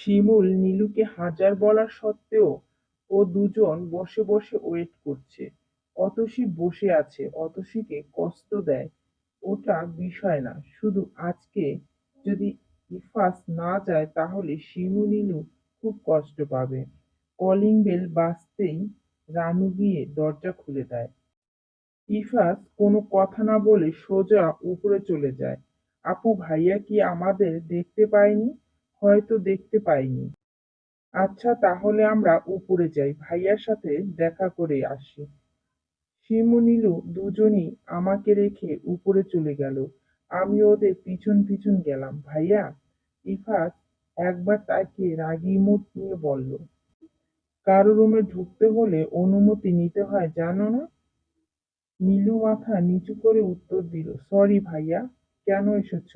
শিমুল নীলুকে হাজার বলার সত্ত্বেও ও দুজন বসে বসে ওয়েট করছে। অতসী বসে আছে, অতসীকে কষ্ট দেয়। ওটা বিষয় না, শুধু আজকে যদি ইফাস না যায় তাহলে শিমু নীলু খুব কষ্ট পাবে। কলিং বেল বাজতেই রানু গিয়ে দরজা খুলে দেয়। ইফাস কোনো কথা না বলে সোজা উপরে চলে যায়। আপু ভাইয়া কি আমাদের দেখতে পায়নি? হয়তো দেখতে পাইনি। আচ্ছা তাহলে আমরা উপরে যাই, ভাইয়ার সাথে দেখা করে আসি। শিমু, নীলু দুজনই আমাকে রেখে উপরে চলে গেল। আমি ওদের পিছন পিছন গেলাম। ভাইয়া, ইফাত একবার তাকে রাগি মুখ নিয়ে বলল, কারও রুমে ঢুকতে হলে অনুমতি নিতে হয়, জানো না? নীলু মাথা নিচু করে উত্তর দিল, সরি ভাইয়া, কেন এসেছ?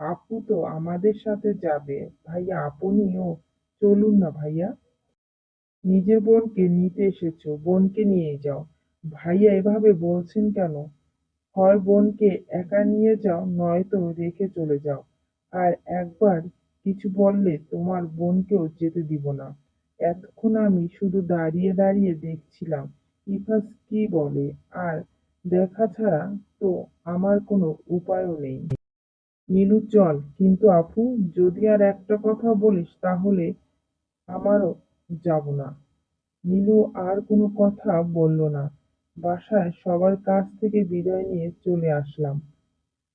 আপু তো আমাদের সাথে যাবে। ভাইয়া, আপনিও চলুন না ভাইয়া। নিজের বোনকে নিতে এসেছ, বোনকে নিয়ে যাও। ভাইয়া, এভাবে বলছেন কেন? হয় বোনকে একা নিয়ে যাও, নয়তো রেখে চলে যাও। আর একবার কিছু বললে তোমার বোনকেও যেতে দিব না। এতক্ষণ আমি শুধু দাঁড়িয়ে দাঁড়িয়ে দেখছিলাম, ইফাস কি বলে? আর দেখা ছাড়া তো আমার কোনো উপায়ও নেই। নীলু চল কিন্তু আপু, যদি আর একটা কথা বলিস তাহলে আমারও যাব না। নীলু আর কোনো কথা বলল না। বাসায় সবার কাছ থেকে বিদায় নিয়ে চলে আসলাম।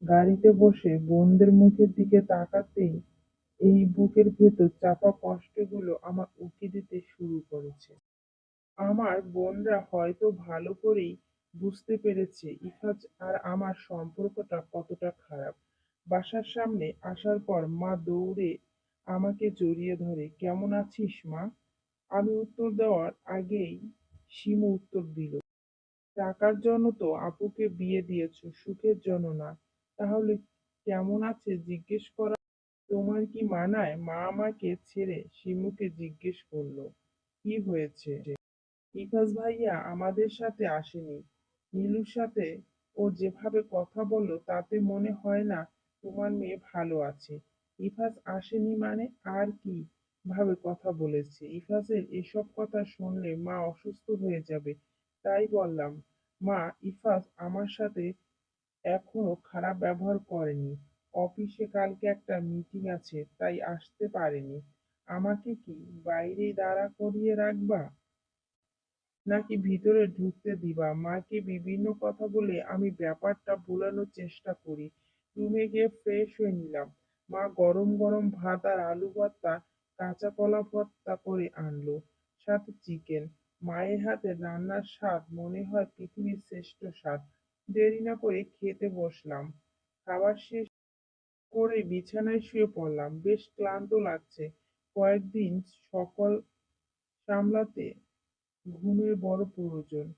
গাড়িতে বসে বোনদের মুখের দিকে তাকাতেই এই বুকের ভেতর চাপা কষ্টগুলো আমার উকি দিতে শুরু করেছে। আমার বোনরা হয়তো ভালো করেই বুঝতে পেরেছে ইফাজ আর আমার সম্পর্কটা কতটা খারাপ। বাসার সামনে আসার পর মা দৌড়ে আমাকে জড়িয়ে ধরে, কেমন আছিস মা? আমি উত্তর দেওয়ার আগেই শিমু উত্তর দিল, টাকার জন্য তো আপুকে বিয়ে দিয়েছ, সুখের জন্য না। তাহলে কেমন আছে জিজ্ঞেস করা? তোমার কি মানায়? মা আমাকে ছেড়ে শিমুকে জিজ্ঞেস করল, কি হয়েছে? ইফাজ ভাইয়া আমাদের সাথে আসেনি। নীলুর সাথে ও যেভাবে কথা বলল তাতে মনে হয় না তোমার মেয়ে ভালো আছে। ইফাজ আসেনি মানে আর কি ভাবে কথা বলেছে। ইফাজের এসব কথা শুনলে মা অসুস্থ হয়ে যাবে, তাই বললাম, মা, ইফাজ আমার সাথে এখনও খারাপ ব্যবহার করেনি। অফিসে কালকে একটা মিটিং আছে, তাই আসতে পারেনি। আমাকে কি বাইরেই দাঁড়া করিয়ে রাখবা? নাকি ভিতরে ঢুকতে দিবা? মাকে বিভিন্ন কথা বলে আমি ব্যাপারটা ভুলানোর চেষ্টা করি। রুমে গিয়ে ফ্রেশ হয়ে নিলাম। মা গরম গরম ভাত আর আলু ভর্তা, কাঁচা কলা ভর্তা করে আনলো। সাথে চিকেন মায়ের হাতে রান্নার স্বাদ মনে হয় পৃথিবীর শ্রেষ্ঠ স্বাদ। দেরি না করে খেতে বসলাম। খাবার শেষ করে বিছানায় শুয়ে পড়লাম। বেশ ক্লান্ত লাগছে। কয়েকদিন সকল সামলাতে ঘুমের বড় প্রয়োজন।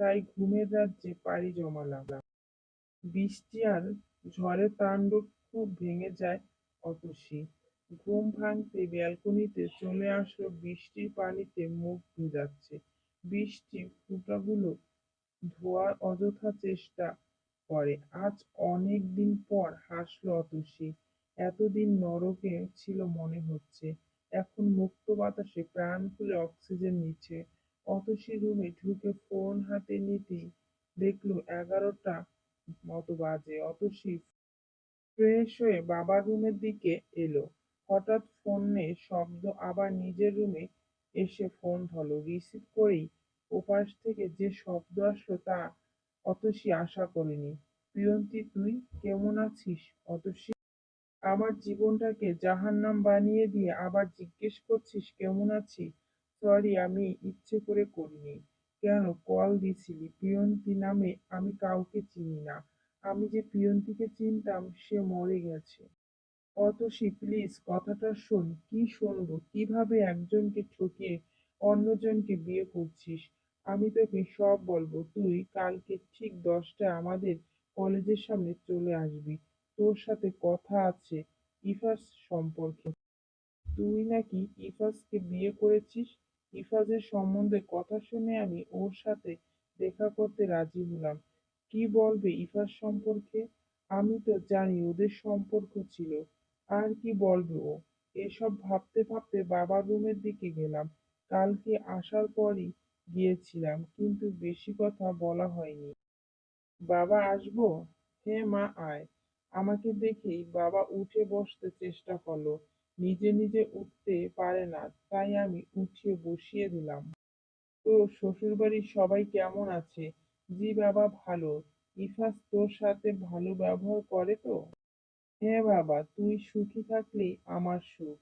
তাই ঘুমের রাজ্যে পাড়ি জমালাম। বৃষ্টি আর ঝড়ের তাণ্ডব খুব ভেঙে যায় অতসী। ঘুম ভাঙতে ব্যালকনিতে চলে আসলো বৃষ্টির পানিতে মুখ ভেজাচ্ছে। বৃষ্টি ফোঁটাগুলো ধোয়ার অযথা চেষ্টা করে। আজ অনেক দিন পর হাসলো অতসী। এতদিন নরকে ছিল মনে হচ্ছে। এখন মুক্ত বাতাসে প্রাণ খুলে অক্সিজেন নিচ্ছে। অতসী রুমে ঢুকে ফোন হাতে নিতেই দেখল এগারোটা মতো বাজে, অতসী ফ্রেশ হয়ে বাবার রুমের দিকে এলো। হঠাৎ ফোনে শব্দ, আবার নিজের রুমে এসে ফোন ধরলো। রিসিভ করেই ওপাশ থেকে যে শব্দ আসলো তা অতসী আশা করেনি। প্রিয়ন্তী, তুই কেমন আছিস? অতসী, আমার জীবনটাকে জাহান্নাম বানিয়ে দিয়ে আবার জিজ্ঞেস করছিস কেমন আছি সরি আমি ইচ্ছে করে করিনি। কেন কল দিছিলি প্রিয়ন্তী নামে আমি কাউকে চিনি না। আমি যে প্রিয়ন্তীকে চিনতাম, সে মরে গেছে। অতসী, প্লিজ, কথাটা শোন। কি শুনব? কীভাবে একজনকে ঠকিয়ে অন্যজনকে বিয়ে করছিস? আমি তোকে সব বলব। তুই কালকে ঠিক দশটায় আমাদের কলেজের সামনে চলে আসবি। তোর সাথে কথা আছে ইফাস সম্পর্কে। তুই নাকি ইফাসকে বিয়ে করেছিস? ইফাজের সম্বন্ধে কথা শুনে আমি ওর সাথে দেখা করতে রাজি হলাম। কি বলবে ইফাস সম্পর্কে? আমি তো জানি ওদের সম্পর্ক ছিল। আর কি বলবে ও? এসব ভাবতে ভাবতে বাবার রুমের দিকে গেলাম। কালকে আসার পরই গিয়েছিলাম, কিন্তু বেশি কথা বলা হয়নি। বাবা আসব? হ্যাঁ মা, আয়। আমাকে দেখেই বাবা উঠে বসতে চেষ্টা করল। নিজে নিজে উঠতে পারে না, তাই আমি উঠিয়ে বসিয়ে দিলাম। তো শ্বশুরবাড়ির সবাই কেমন আছে? জি বাবা ভালো। ইফাস তোর সাথে ভালো ব্যবহার করে তো? হ্যাঁ বাবা, তুই সুখী থাকলেই আমার সুখ।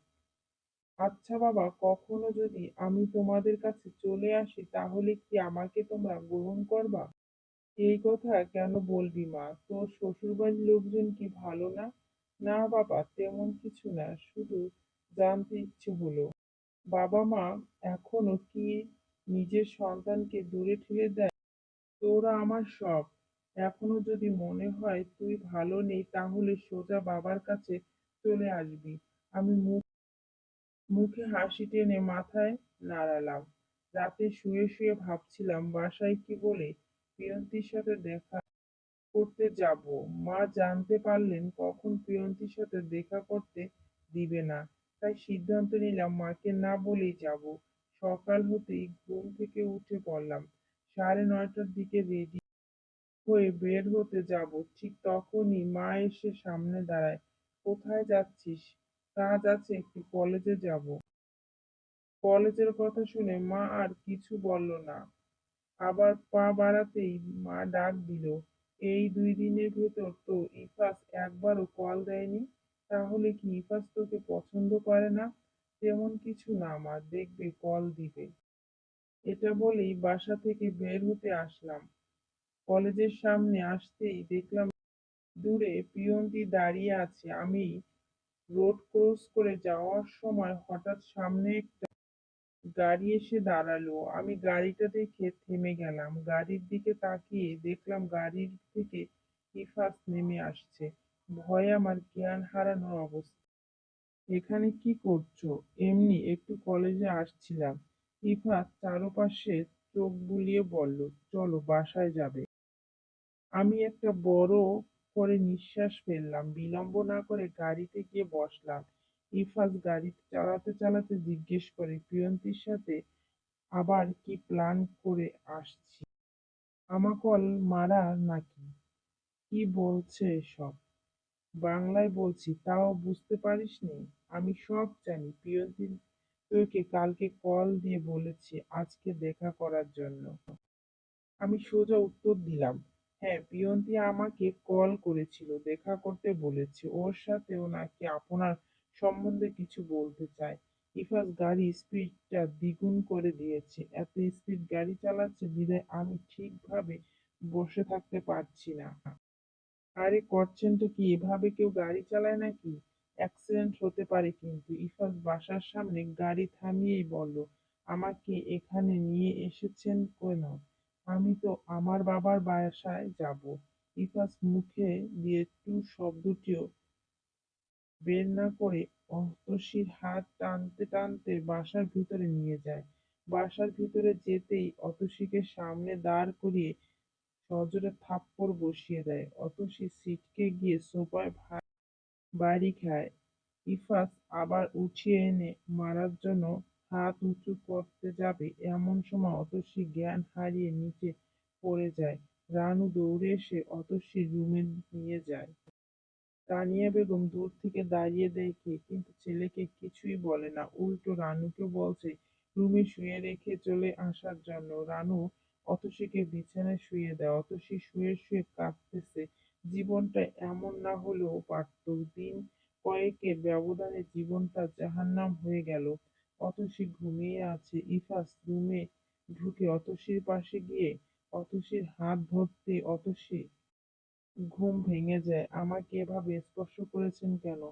আচ্ছা বাবা, কখনো যদি আমি তোমাদের কাছে চলে আসি, তাহলে কি আমাকে তোমরা গ্রহণ করবা? এই কথা কেন বলবি মা? তোর শ্বশুরবাড়ির লোকজন কি ভালো না? না বাবা তেমন কিছু না, শুধু জানতে ইচ্ছে হলো। বাবা মা এখনও কি নিজের সন্তানকে দূরে ঠেলে দেয় তোরা আমার সব। এখনও যদি মনে হয় তুই ভালো নেই, তাহলে সোজা বাবার কাছে চলে আসবি। আমি মুখ, মুখে হাসি টেনে মাথায় নাড়ালাম। রাতে শুয়ে শুয়ে ভাবছিলাম, বাসায় কি বলে? প্রিয়ন্তীর সাথে দেখা করতে যাব। মা জানতে পারলেন কখন প্রিয়ন্তীর সাথে দেখা করতে দিবে না। তাই সিদ্ধান্ত নিলাম মাকে না বলেই যাব। সকাল হতেই ঘুম থেকে উঠে পড়লাম। সাড়ে নয়টার দিকে রেডি হয়ে বের হতে যাব। ঠিক তখনই মা এসে সামনে দাঁড়ায়। কোথায় যাচ্ছিস? কাজ আছে একটু কলেজে যাব। কলেজের কথা শুনে মা আর কিছু বলল না। আবার পা বাড়াতেই মা ডাক দিল এই দুই দিনের ভেতর তো ইফাস একবারও কল দেয়নি, তাহলে কি ইফাস তোকে পছন্দ করে না? তেমন কিছু না, মা, দেখবে কল দিবে। এটা বলেই বাসা থেকে বের হতে আসলাম। কলেজের সামনে আসতেই দেখলাম দূরে পিয়নটি দাঁড়িয়ে আছে। আমি রোড ক্রস করে যাওয়ার সময় হঠাৎ সামনে একটা গাড়ি এসে দাঁড়াল। আমি গাড়িটা দেখে থেমে গেলাম। গাড়ির দিকে তাকিয়ে দেখলাম গাড়ির থেকে ইফাস নেমে আসছে। ভয়ে আমার জ্ঞান হারানোর অবস্থা। এখানে কি করছ? এমনি একটু কলেজে আসছিলাম। ইফাস চারপাশে চোখ বুলিয়ে বলল, চলো, বাসায় যাবে। আমি একটা বড় করে নিঃশ্বাস ফেললাম। বিলম্ব না করে গাড়িতে গিয়ে বসলাম। ইফাজ গাড়ি চালাতে চালাতে জিজ্ঞেস করে, প্রিয়ন্তীর সাথে আবার কি প্ল্যান করে আসছি? আমাকল মারা নাকি? কি বলছে এসব? বাংলায় বলছি, তাও বুঝতে পারিসনি? আমি সব জানি প্রিয়ন্তী তোকে কালকে কল দিয়ে বলেছি, আজকে দেখা করার জন্য। আমি সোজা উত্তর দিলাম। হ্যাঁ প্রিয়ন্তী আমাকে কল করেছিল, দেখা করতে বলেছে। ওর সাথেও নাকি আপনার সম্বন্ধে কিছু বলতে চাই ইফাস গাড়ি স্পিডটা দ্বিগুণ করে দিয়েছে। এত স্পিড গাড়ি চালাচ্ছে বিধায় আমি ঠিকভাবে বসে থাকতে পারছি না। আরে করছেনটা কি? এভাবে কেউ গাড়ি চালায় নাকি? অ্যাক্সিডেন্ট হতে পারে কিন্তু। ইফাস বাসার সামনে গাড়ি থামিয়েই বলল, আমাকে এখানে নিয়ে এসেছেন কেন? আমি তো আমার বাবার বাসায় যাব। ইফাস মুখে দিয়ে টু শব্দটিও বের না করে অতসীর হাত টানতে টানতে বাসার ভিতরে নিয়ে যায়। বাসার ভিতরে যেতেই অতসীকে সামনে দাঁড় করিয়ে সজোরে থাপ্পড় বসিয়ে দেয়। অতসী ছিটকে গিয়ে সোফায় বাড়ি খায়। ইফাস আবার উঠিয়ে এনে মারার জন্য হাত উঁচু করতে যাবে এমন সময় অতসী জ্ঞান হারিয়ে নিচে পড়ে যায়। রানু দৌড়ে এসে অতসীর রুমে নিয়ে যায়। তানিয়া বেগম দূর থেকে দাঁড়িয়ে দেখে, কিন্তু ছেলেকে কিছুই বলে না। উল্টো রানুকে বলছে, রুমে শুয়ে রেখে চলে আসার জন্য। রানু, অতসীকে বিছানায় শুয়ে দেয় অতসী শুয়ে শুয়ে কাঁদতেছে। জীবনটা এমন না হলেও পারত। দিন কয়েকের ব্যবধানে জীবনটা জাহান্নাম হয়ে গেল। অতসী ঘুমিয়ে আছে। ইফাস রুমে ঢুকে অতসীর পাশে গিয়ে অতসীর হাত ধরতে, অতসী ঘুম ভেঙে যায়। আমাকে এভাবে স্পর্শ করেছেন কেন?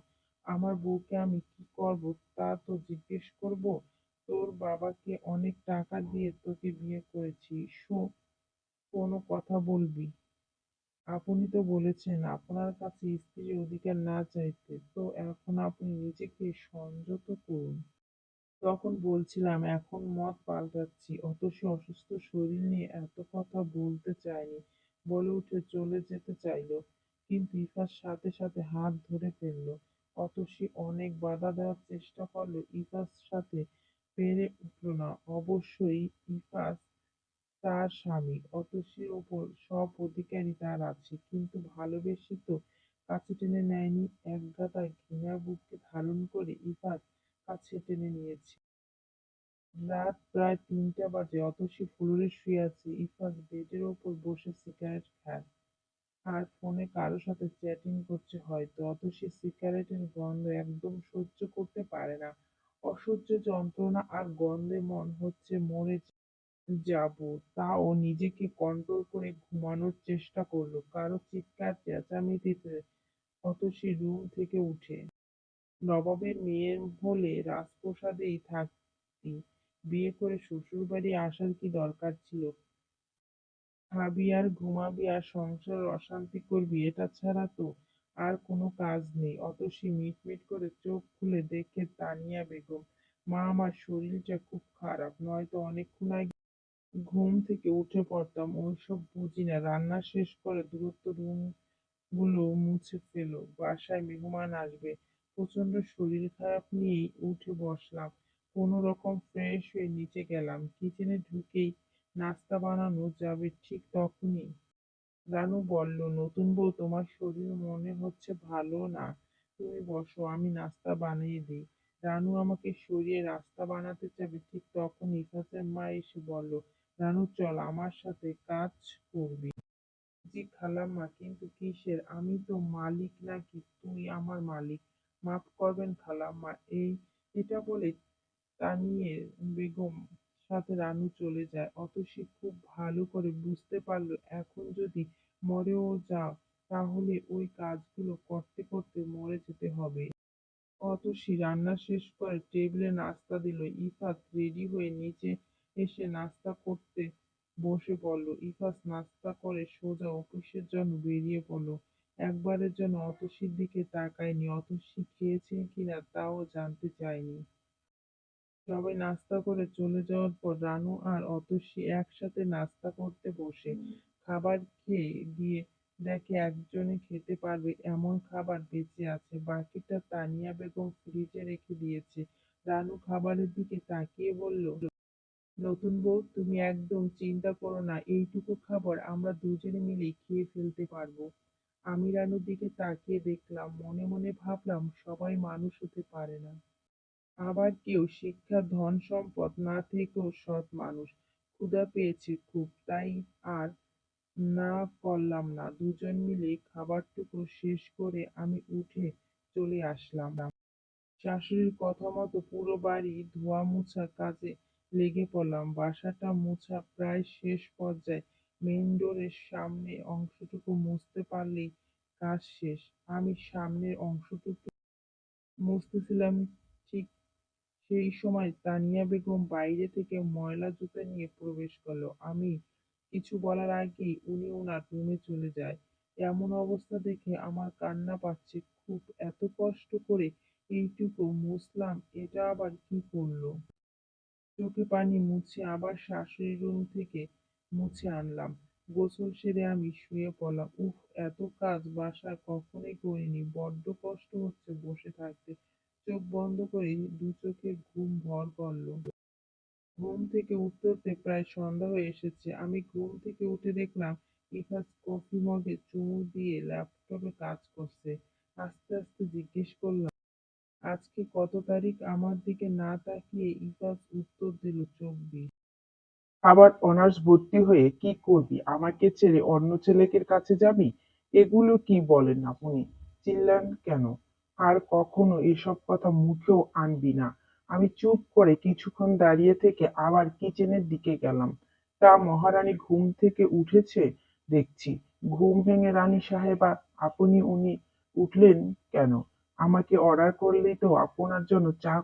আমার বউকে আমি কি করব, তা তো জিজ্ঞেস করব। তোর বাবাকে অনেক টাকা দিয়ে তোকে বিয়ে করেছি। শো, কোনো কথা বলবি? আপনি তো বলেছেন আপনার কাছে স্ত্রীর অধিকার না চাইতে। তো এখন আপনি নিজেকে সংযত করুন। তখন বলছিলাম, এখন মত পাল্টাচ্ছি। অথচ অসুস্থ শরীর নিয়ে এত কথা বলতে চাইনি। বলে উঠে চলে যেতে চাইলো। কিন্তু ইফার সাথে সাথে হাত ধরে ফেলল। অতসী অনেক বাধা দেওয়ার চেষ্টা করল ইফাস সাথে পেরে উঠল না। অবশ্যই ইফাস তার স্বামী। অতসীর ওপর সব অধিকারই তার আছে। কিন্তু ভালোবেসে তো কাছে টেনে নেয়নি। একগাদা ঘৃণা বুকে ধারণ করে ইফাস কাছে টেনে নিয়েছে। রাত প্রায় তিনটা বাজে অতসী ফ্লোরে শুয়ে আছে। ইফাস বেডের ওপর বসে সিগারেট খায়। আর ফোনে কারও সাথে চ্যাটিং করছে হয়তো অতসী সিগারেটের গন্ধ একদম সহ্য করতে পারে না। অসহ্য যন্ত্রণা আর গন্ধে মন হচ্ছে মরে যাব তাও নিজেকে কন্ট্রোল করে ঘুমানোর চেষ্টা করল। কারও চিৎকার, চেঁচামেচিতে অতসী রুম থেকে উঠে। নবাবের মেয়ে হলে রাজপ্রাসাদেই থাকতি। বিয়ে করে শ্বশুরবাড়ি আসার কি দরকার ছিল? খাবি আর ঘুমাবি আর সংসারের অশান্তি করবি, এটা ছাড়া তো আর কোনো কাজ নেই। অতসী মিটমিট করে চোখ খুলে দেখে তানিয়া বেগম, মা, আমার শরীরটা খুব খারাপ, নয়তো অনেকক্ষণ আগে ঘুম থেকে উঠে পড়তাম, ওইসব বুঝি না। রান্না শেষ করে দূরত্ব রুমগুলো মুছে ফেলো, বাসায় মেহমান আসবে প্রচণ্ড শরীর খারাপ নিয়েই উঠে বসলাম। কোনো রকম ফ্রেশ হয়ে নিচে গেলাম। কিচেনে ঢুকেই নাস্তা বানানো যাবে ঠিক তখনই। রানু বলল, নতুন বউ, তোমার শরীর মনে হচ্ছে ভালো না? তুমি বসো, আমি নাস্তা বানিয়ে দিই। রানু আমাকে সরিয়ে রাস্তা বানাতে যাবে ঠিক তখন? ইফাতের মা এসে বলল, রানু, চল, আমার সাথে কাজ করবি। জি খালাম্মা, কিন্তু কিসের? আমি তো মালিক নাকি? তুই আমার মালিক। মাফ করবেন খালাম্মা, এই, এটা বলে তানিয়ে বেগম সাথে রানু চলে যায়। অতসী খুব ভালো করে বুঝতে পারল, এখন যদি মরেও যাও, তাহলে ওই কাজগুলো করতে করতে মরে যেতে হবে। অতসী রান্না শেষ করে টেবিলে নাস্তা দিল। ইফাত রেডি হয়ে নিচে এসে নাস্তা করতে বসে পড়ল। ইফাস নাস্তা করে সোজা অফিসের জন্য বেরিয়ে পড়ল। একবারের জন্য অতসীর দিকে তাকায়নি। অতসী খেয়েছে কিনা তাও জানতে চায়নি। সবাই নাস্তা করে চলে যাওয়ার পর রানু আর অতসী একসাথে নাস্তা করতে বসে। খাবার খেয়ে গিয়ে দেখে একজনে খেতে পারবে এমন খাবার বেঁচে আছে। বাকিটা তানিয়া বেগম ফ্রিজে রেখে দিয়েছে। রানু খাবারের দিকে তাকিয়ে বলল, নতুন বউ, তুমি একদম চিন্তা করো না, এইটুকু খাবার আমরা দুজনে মিলে খেয়ে ফেলতে পারব। আমি রানুর দিকে তাকিয়ে দেখলাম, মনে মনে ভাবলাম সবাই মানুষ হতে পারে না। আবার কেউ শিক্ষা, ধন সম্পদ না থেকেও সৎ মানুষ ক্ষুধা পেয়েছে খুব। তাই আর না করলাম না। দুজন মিলে খাবারটুকু শেষ করে আমি উঠে চলে আসলাম। শাশুড়ির কথা মতো পুরো বাড়ি ধোয়া মোছা কাজে লেগে পড়লাম। বাসাটা মোছা প্রায় শেষ পর্যায়ে মেইন ডোরের সামনে অংশটুকু মুছতে পারলেই কাজ শেষ। আমি সামনের অংশটুকু মুছতেছিলাম ঠিক সেই সময় তানিয়া বেগম বাইরে থেকে ময়লা জুতা নিয়ে প্রবেশ করল। আমি কিছু বলার আগেই উনি ওনার রুমে চলে যায়। এমন অবস্থা দেখে আমার কান্না পাচ্ছে। খুব এত কষ্ট করে এইটুকু মুছলাম, এটা আবার কি করল? চোখে পানি মুছে আবার শাশুড়ির রুম থেকে মুছে আনলাম। গোসল সেরে আমি শুয়ে পড়লাম। উফ, এত কাজ বাসায় কখনোই করিনি। বড্ড কষ্ট হচ্ছে বসে থাকতে। চোখ বন্ধ করে দু চোখে ঘুম ভর করল। ঘুম থেকে উঠতে উঠতে প্রায় সন্ধ্যা হয়ে এসেছে। আমি ঘুম থেকে উঠে দেখলাম ইফাজ কফি মগে চুমু দিয়ে ল্যাপটপে কাজ করছে। আস্তে আস্তে জিজ্ঞেস করলাম, আজকে কত তারিখ? আমার দিকে না তাকিয়ে ইফাজ উত্তর দিল, চব্বিশ। আবার অনার্স ভর্তি হয়ে কি করবি? আমাকে ছেড়ে অন্য ছেলেকের কাছে যাবি? এগুলো কি বলেন আপনি? চিল্লান কেন? আর কখনো এসব কথা মুখেও আনবি না। আমি চুপ করে কিছুক্ষণ দাঁড়িয়ে থেকে আবার কিচেনের দিকে গেলাম। তা মহারানী ঘুম থেকে উঠেছে? দেখছি। ঘুম ভেঙে রানী সাহেবা আপনি উনি উঠলেন কেন? আমাকে অর্ডার করলেই তো আপনার জন্য চা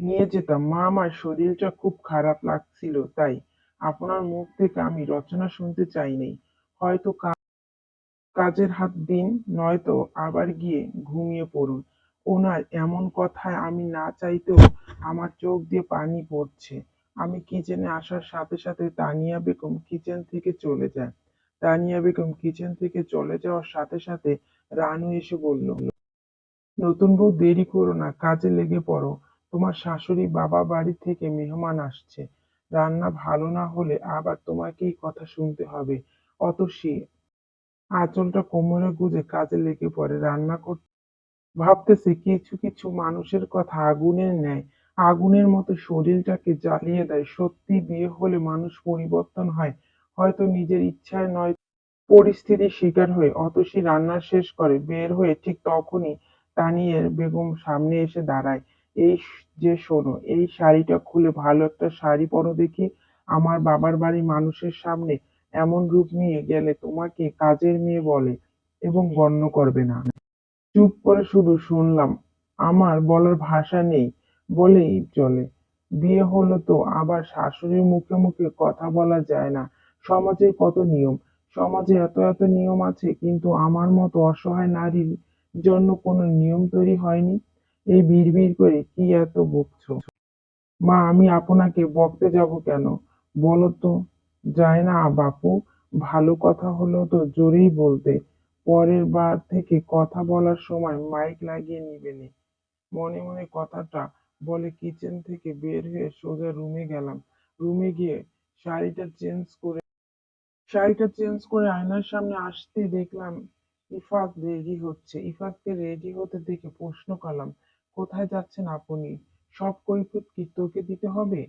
নিয়ে যেতাম। মা আমার শরীরটা খুব খারাপ লাগছিল, তাই। আপনার মুখ থেকে আমি রচনা শুনতে চাইনি। হয়তো কাজের হাত দিন, নয়তো আবার গিয়ে ঘুমিয়ে পড়ুন। ওনার এমন কথায় আমি না চাইতেও আমার চোখ দিয়ে পানি পড়ছে। আমি কিচেনে আসার সাথে সাথে তানিয়া বেগম কিচেন থেকে চলে যায় তানিয়া বেগম কিচেন থেকে চলে যাওয়ার সাথে সাথে রানু এসে বলল, নতুন বউ, দেরি করো না, কাজে লেগে পড়ো। তোমার শাশুড়ি বাবা বাড়ি থেকে মেহমান আসছে। রান্না ভালো না হলে আবার তোমাকেই কথা শুনতে হবে। অতসী আঁচলটা কোমরে গুঁজে কাজে লেগে পড়ে। রান্না করতে ভাবতেছে কিছু কিছু মানুষের কথা আগুনের ন্যায়, আগুনের মতো শরীরটাকে জ্বালিয়ে দেয়। সত্যি বিয়ে হলে মানুষ পরিবর্তন হয়। হয়তো নিজের ইচ্ছায় নয়, পরিস্থিতির শিকার হয়ে অতসী রান্না শেষ করে, বের হয়ে ঠিক তখনই তানিয়ের বেগম সামনে এসে দাঁড়ায়। এই যে শোনো, এই শাড়িটা খুলে ভালো একটা শাড়ি পরো দেখি। আমার বাবার বাড়ির মানুষের সামনে এমন রূপ নিয়ে গেলে তোমাকে কাজের মেয়ে বলে এবং গণ্য করবে না। চুপ করে শুধু শুনলাম, আমার বলার ভাষা নেই বলেই চলে। বিয়ে হলো তো আবার শাশুড়ির মুখে মুখে কথা বলা যায় না। সমাজের কত নিয়ম? সমাজে এত এত নিয়ম আছে, কিন্তু আমার মতো অসহায় নারীর জন্য কোনো নিয়ম তৈরি হয়নি? এই বিড়বিড় করে কি এত বকছো? মা, আমি আপনাকে বকতে যাব কেন? বলো তো। যায় না, বাপু। ভালো কথা হলো তো জোরেই বলতে। পরের বার থেকে কথা বলার সময় মাইক লাগিয়ে নিবেনে। মনে মনে কথাটা বলে কিচেন থেকে বের হয়ে সোজা রুমে গেলাম। রুমে গিয়ে শাড়িটা চেঞ্জ করে, শাড়িটা চেঞ্জ করে আয়নার সামনে আসতে দেখলাম ইফাত রেডি হচ্ছে। ইফাতকে রেডি হতে দেখে প্রশ্ন করলাম, কোথায় যাচ্ছেন আপনি? সব কৈফিয়ত কি তোকে দিতে হবে?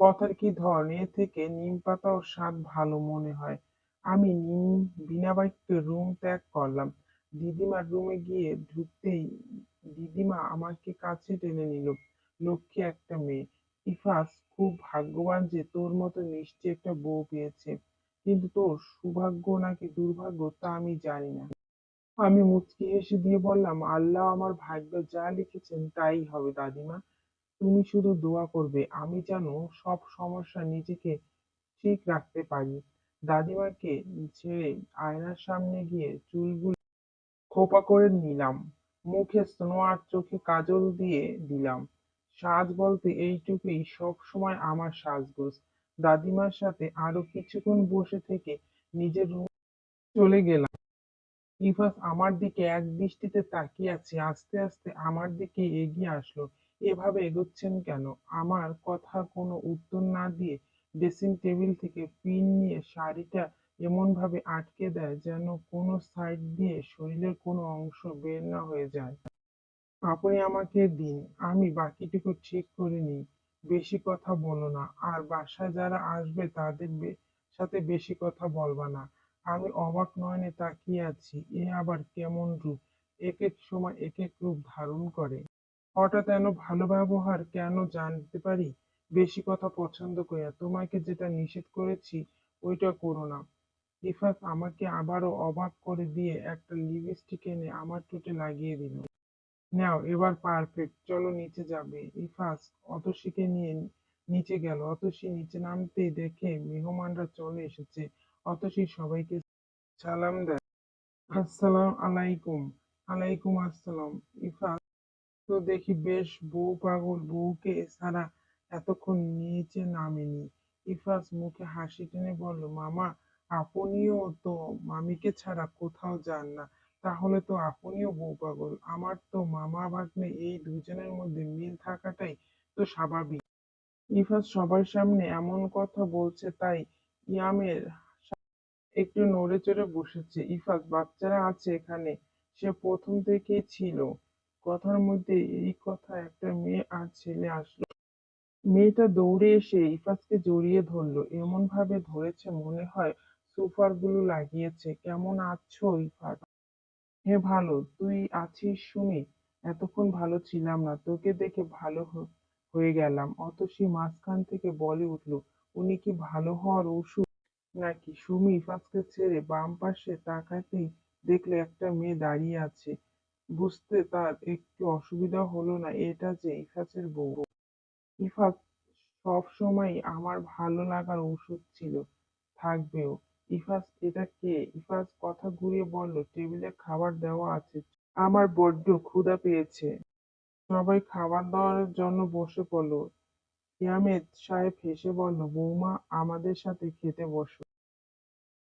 কথার কি ধরন? এ থেকে নিম পাতা ও স্বাদ ভালো মনে হয়। আমি নিম বিনা বাক্যে রুম ত্যাগ করলাম। দিদিমার রুমে গিয়ে ঢুকতেই দিদিমা আমাকে কাছে টেনে নিল। লক্ষ্মী একটা মেয়ে। ইফাস খুব ভাগ্যবান যে তোর মতো মিষ্টি একটা বউ পেয়েছে। কিন্তু তোর সৌভাগ্য নাকি দুর্ভাগ্য তা আমি জানি না। আমি মুচকি হেসে দিয়ে বললাম, আল্লাহ আমার ভাগ্য যা লিখেছেন তাই হবে দাদিমা। তুমি শুধু দোয়া করবে, আমি যেন সব সমস্যা নিজেকে ঠিক রাখতে পারি। দাদিমাকে ছেড়ে আয়নার সামনে গিয়ে চুলগুলো খোপা করে নিলাম। মুখে স্নো আর চোখে কাজল দিয়ে দিলাম। সাজ বলতে এইটুকুই সব সময় আমার সাজগোজ। দাদিমার সাথে আরও কিছুক্ষণ বসে থেকে নিজের রুমে চলে গেলাম। ইফাস আমার দিকে এক দৃষ্টিতে তাকিয়ে আছে, আস্তে আস্তে আমার দিকে এগিয়ে আসলো। এভাবে এগোচ্ছেন কেন? আমার কথার কোনো উত্তর না দিয়ে ড্রেসিং টেবিল থেকে পিন নিয়ে শাড়িটা এমন ভাবে আটকে দেয় যেন কোনো সাইড দিয়ে শরীরের কোনো অংশ বের না হয়ে যায়। আপনি আমাকে দিন, আমি বাকিটুকু ঠিক করে নিই। বেশি কথা বলো না, আর বাসায় যারা আসবে তাদের সাথে বেশি কথা বলবা না। আমি অবাক নয়নে তাকিয়ে আছি, এ আবার কেমন রূপ? এক এক সময় এক এক রূপ ধারণ করে। হঠাৎ এন ভালো ব্যবহার কেন জানতে পারি? বেশি কথা পছন্দ করি। না তোমাকে যেটা নিষেধ করেছি, ওইটা করো না। ইফাত আমাকে আবারও অবাক করে দিয়ে একটা লিপস্টিক এনে আমার ঠোঁটে লাগিয়ে দিল। নাও, এবার পারফেক্ট চলো নিচে যাবে। ইফাস, অতসীকে নিয়ে নিচে গেল। অতসী নিচে নামতেই দেখে মেহমানরা চলে এসেছে। অতসী সবাইকে সালাম দেয়। আসসালাম আলাইকুম। আলাইকুম আসসালাম। ইফাস তো দেখি বেশ বউ পাগল, বউকে ছাড়া এতক্ষণ নিচে নামেনি। ইফাস মুখে হাসি টেনে বলল, মামা, আপনিও তো মামিকে ছাড়া কোথাও যান না। তাহলে তো আপনিও বউ পাগল। আমার তো মামা ভাগ্নে এই দুজনের মধ্যে মিল থাকাটাই তো স্বাভাবিক। ইফাস সবার সামনে এমন কথা বলছে তাই ইয়ামের একটু নড়ে চড়ে বসেছে। ইফাত বাচ্চারা আছে এখানে। সে প্রথম থেকেই ছিল। কথার মধ্যে এই কথা একটা মেয়ে আর ছেলে আসলো। মেয়েটা দৌড়ে এসে ইফাতকে জড়িয়ে ধরলো। এমন ভাবে ধরেছে মনে হয় সুপারগুলো লাগিয়েছে। কেমন আছো ইফাত হে ভালো, তুই আছিস শুনি এতক্ষণ ভালো ছিলাম না, তোকে দেখে ভালো হয়ে গেলাম। অতসী মাঝখান থেকে বলে উঠল, উনি কি ভালো হওয়ার ওষুধ নাকি? সুমি ইফাতকে ছেড়ে বাম পাশে তাকাতেই দেখল একটা মেয়ে দাঁড়িয়ে আছে। বুঝতে তার একটু অসুবিধা হলো না, এটা যে ইফাতের বউ। ইফাত সব সময় আমার ভালো লাগার ওষুধ ছিল, থাকবেও। ইফাস এটা কে? ইফাস কথা ঘুরিয়ে বলল, টেবিলে খাবার দেওয়া আছে। আমার বড্ড ক্ষুধা পেয়েছে। সবাই খাবার দাওয়ার জন্য বসে পড়ল। ইয়ামেদ সাহেব হেসে বলল, বৌমা, আমাদের সাথে খেতে বসো।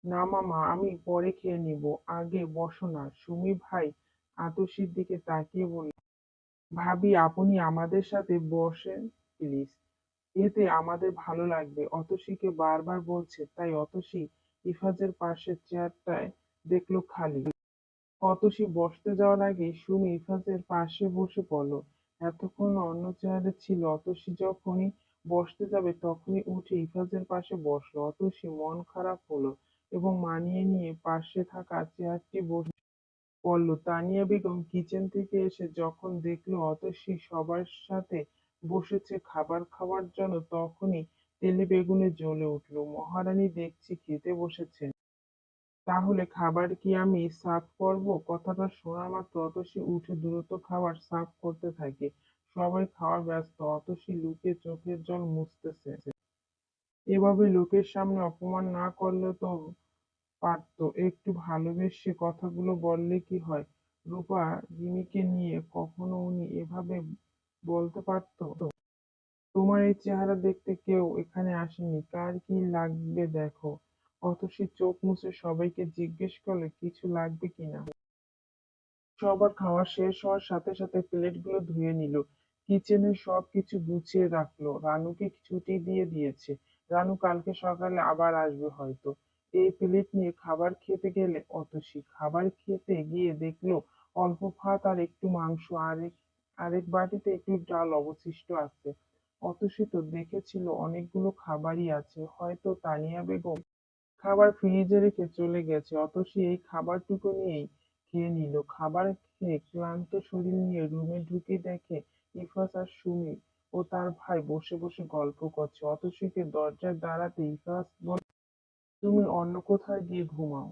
না মামা, আমি পরে খেয়ে নিব। আগে বসো না। সুমি ভাই আতসীর দিকে তাকিয়ে বলল, ভাবি, আপনি আমাদের সাথে বসেন প্লিজ এতে আমাদের ভালো লাগবে। অতসীকে বারবার বলছে, তাই অতসী ইফাজের পাশের চেয়ারটায় দেখল খালি। অতসী বসতে যাওয়ার আগে সুমি ইফাজের পাশে বসে পড়ল। এতক্ষণ অন্য চেয়ারে ছিল। অতসী যখনই বসতে যাবে, তখনই উঠে ইফাজের পাশে বসল। অতসী মন খারাপ হলো এবং মানিয়ে নিয়ে পাশে থাকা চেয়ারটি বসে পড়ল। তানিয়া বেগম কিচেন থেকে এসে যখন দেখল অতসী সবার সাথে বসেছে খাবার খাওয়ার জন্য, তখনই তেলে বেগুনে জ্বলে উঠল। মহারানী দেখছি খেতে বসেছেন। তাহলে খাবার কি আমি সার্ভ করব? কথাটা শোনা মাত্র অতসী উঠে দ্রুত খাবার সার্ভ করতে থাকে। সবাই খাওয়ার ব্যস্ত, অতসী লুকিয়ে চোখের জল মুছতেছে। এভাবে লোকের সামনে অপমান না করলে তো পারতো। একটু ভালোবেসে কথাগুলো বললে কি হয়? রূপা রিমিকে নিয়ে কখনো উনি এভাবে বলতে পারতো? তোমার এই চেহারা দেখতে কেউ এখানে আসেনি। কার কি লাগবে দেখো। অতসী চোখ মুছে সবাইকে জিজ্ঞেস করলে কিছু লাগবে কিনা? সবার খাওয়া শেষ হওয়ার সাথে সাথে প্লেটগুলো ধুয়ে নিল। কিচেনে সব কিছু গুছিয়ে রাখল। রানুকে ছুটি দিয়ে দিয়েছে। রানু কালকে সকালে আবার আসবে হয়তো। এই প্লেট নিয়ে খাবার খেতে গেলে অতসী খাবার খেতে গিয়ে দেখল অল্প ভাত আর একটু মাংস আরেক আরেক বাটিতে একটু ডাল অবশিষ্ট আছে। অতসী তো দেখেছিল অনেকগুলো খাবারই আছে, হয়তো তানিয়া বেগম খাবার ফ্রিজে রেখে চলে গেছে। অতসী এই খাবারটুকু নিয়েই খেয়ে নিল। খাবার খেয়ে ক্লান্ত শরীর নিয়ে রুমে ঢুকে দেখে ইফাস আর সুমি ও তার ভাই বসে বসে গল্প করছে। অতসীকে দরজার দাঁড়াতে ইফাস বলে তুমি অন্য কোথাও গিয়ে ঘুমাও?